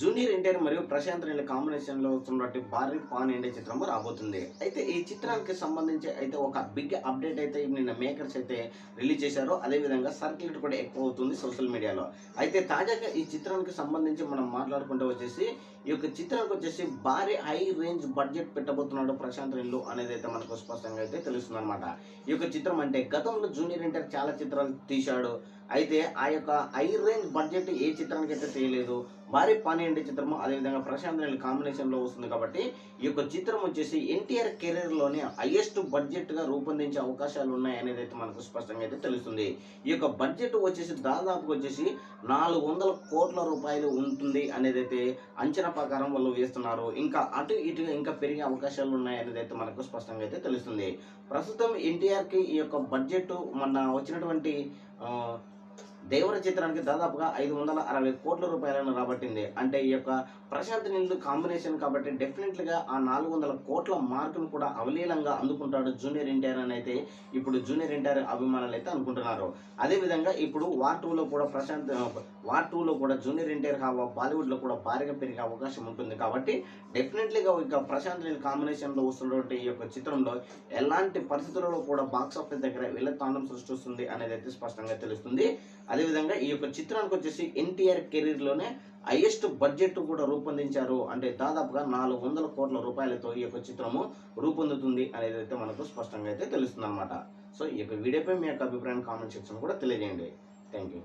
Junior NTR మరియు ప్రశాంత్ నీళ్ళ కాంబినేషన్లో వస్తున్నటువంటి భారీ పాన్ ఇండియా చిత్రం రాబోతుంది. అయితే ఈ చిత్రానికి సంబంధించి అయితే ఒక బిగ్ అప్డేట్ అయితే నిన్న మేకర్స్ అయితే రిలీజ్ చేశారు. అదే విధంగా సర్క్యులేట్ కూడా ఎక్కువ అవుతుంది సోషల్ మీడియాలో అయితే తాజాగా ఈ చిత్రానికి సంబంధించి మనం మాట్లాడుకుంటూ వచ్చేసి ఈ యొక్క చిత్రానికి వచ్చేసి భారీ హై రేంజ్ బడ్జెట్ పెట్టబోతున్నాడు ప్రశాంత్ నీళ్ళు అనేది అయితే మనకు స్పష్టంగా అయితే తెలుస్తుంది అనమాట ఈ యొక్క చిత్రం అంటే గతంలో జూనియర్ ఎన్టీఆర్ చాలా చిత్రాలు తీశాడు. అయితే ఆ యొక్క హై రేంజ్ బడ్జెట్ ఏ చిత్రానికి అయితే తీయలేదు భారీ పన్నెండు చిత్రము అదేవిధంగా ప్రశాంత్ నీళ్ళ కాంబినేషన్లో వస్తుంది కాబట్టి ఈ యొక్క చిత్రం వచ్చేసి ఎన్టీఆర్ కెరీర్లోనే హైయెస్ట్ బడ్జెట్గా రూపొందించే అవకాశాలు ఉన్నాయి అనేది అయితే మనకు స్పష్టంగా అయితే తెలుస్తుంది. ఈ యొక్క బడ్జెట్ వచ్చేసి దాదాపు వచ్చేసి నాలుగు వందల కోట్ల రూపాయలు ఉంటుంది అనేది అయితే అంచనా ప్రకారం వాళ్ళు వేస్తున్నారు. ఇంకా అటు ఇటు ఇంకా పెరిగే అవకాశాలు ఉన్నాయి అనేది అయితే మనకు స్పష్టంగా అయితే తెలుస్తుంది. ప్రస్తుతం ఎన్టీఆర్కి ఈ యొక్క బడ్జెట్ మొన్న వచ్చినటువంటి దేవర చిత్రానికి దాదాపుగా ఐదు వందల అరవై కోట్ల రూపాయలను రాబట్టింది. అంటే ఈ యొక్క ప్రశాంత్ నిండు కాంబినేషన్ కాబట్టి డెఫినెట్లీగా ఆ నాలుగు వందల కోట్ల మార్కును కూడా అవలీలంగా అందుకుంటాడు జూనియర్ ఎన్టీఆర్ అని అయితే ఇప్పుడు జూనియర్ ఎన్టీఆర్ అభిమానులు అయితే అనుకుంటున్నారు. అదేవిధంగా ఇప్పుడు వార్ టూలో కూడా ప్రశాంత్ వార్ టూలో కూడా జూనియర్ ఎన్టీఆర్ హావా బాలీవుడ్లో కూడా భారీగా పెరిగే అవకాశం ఉంటుంది కాబట్టి డెఫినెట్లీగా ఇక ప్రశాంత్ నీల్ కాంబినేషన్లో వస్తున్నటువంటి ఈ యొక్క చిత్రంలో ఎలాంటి పరిస్థితులలో కూడా బాక్స్ ఆఫీస్ దగ్గర వీళ్ళ తాండం సృష్టిస్తుంది అనేది అయితే స్పష్టంగా తెలుస్తుంది. అదేవిధంగా ఈ యొక్క చిత్రానికి వచ్చేసి ఎన్టీఆర్ కెరీర్లోనే హైయెస్ట్ బడ్జెట్ కూడా రూపొందించారు. అంటే దాదాపుగా నాలుగు వందల కోట్ల రూపాయలతో ఈ యొక్క చిత్రము రూపొందుతుంది అనేది అయితే మనకు స్పష్టంగా అయితే తెలుస్తుంది అనమాట సో ఈ యొక్క వీడియోపై మీ యొక్క అభిప్రాయం కామెంట్ సెక్షన్ కూడా తెలియజేయండి. Thank you